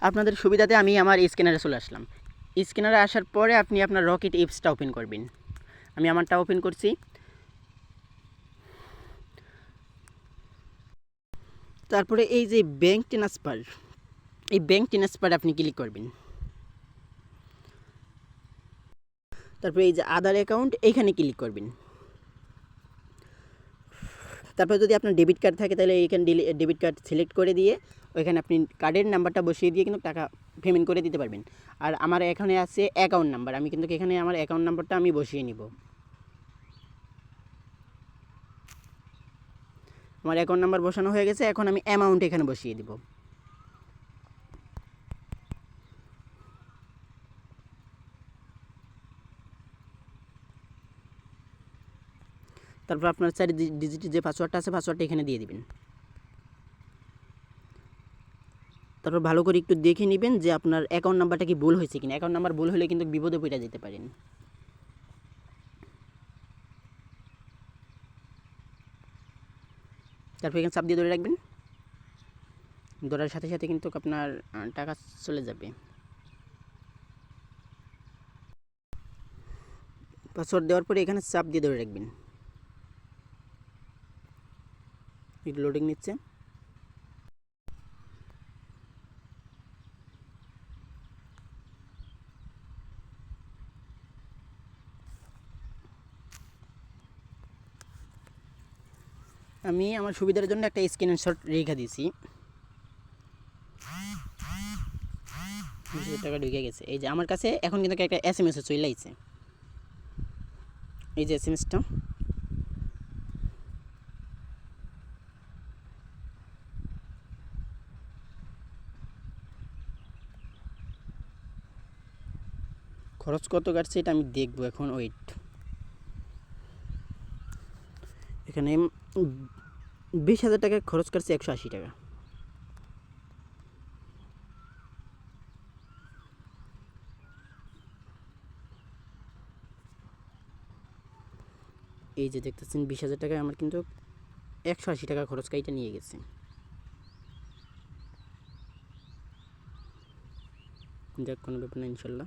আপনাদের সুবিধাতে আমি আমার স্ক্যানারে চলে আসলাম। স্ক্যানারে আসার পরে আপনি আপনার রকেট অ্যাপসটা ওপেন করবেন। আমি আমারটা ওপেন করছি। তারপরে এই যে ব্যাংক ট্রান্সফার, এই ব্যাংক ট্রান্সফার আপনি ক্লিক করবেন। তারপরে এই যে আধার অ্যাকাউন্ট, এইখানে ক্লিক করবেন। তারপর যদি আপনার ডেবিট কার্ড থাকে, তাহলে এইখানে ডেবিট কার্ড সিলেক্ট করে দিয়ে ওইখানে আপনি কার্ডের নাম্বারটা বসিয়ে দিয়ে কিন্তু টাকা পেমেন্ট করে দিতে পারবেন। আর আমার এখানে আছে অ্যাকাউন্ট নাম্বার আমি কিন্তু এখানে আমার অ্যাকাউন্ট নাম্বারটা আমি বসিয়ে নিব। আমার অ্যাকাউন্ট নাম্বার বসানো হয়ে গেছে, এখন আমি অ্যামাউন্ট এখানে বসিয়ে দিব। তারপর আপনার চারি ডিজিটের যে পাসওয়ার্ডটা আছে পাসওয়ার্ডটা এখানে দিয়ে দিবেন। তারপর ভালো করে একটু দেখে নেবেন যে আপনার অ্যাকাউন্ট নাম্বারটা কি ভুল হয়েছে কিনা। অ্যাকাউন্ট নাম্বার ভুল হলে কিন্তু বিপদে পড়ে যেতে পারেন। তারপর এখানে চাপ দিয়ে ধরে রাখবেন। ধরার সাথে সাথে কিন্তু আপনার টাকা চলে যাবে। পাসওয়ার্ড দেওয়ার পরে এখানে চাপ দিয়ে ধরে রাখবেন। একটু লোডিং নিচ্ছে। আমি আমার সুবিধার জন্য একটা স্ক্রিনশট রেখে দিয়েছি। দুশো টাকা ঢুকে গেছে। এই যে আমার কাছে এখন কিন্তু একটা এস এম এস চলে এই যে এস এম এসটা খরচ কত কাটছে এটা আমি দেখব এখন ওয়েট এখানে বিশ হাজার টাকা খরচ কাটছে একশো আশি টাকা। এই যে দেখতেছেন, বিশ হাজার টাকায় আমার কিন্তু একশো আশি টাকা খরচ কাইটা নিয়ে গেছে। যাক, কোনো ব্যাপার না, ইনশাল্লাহ।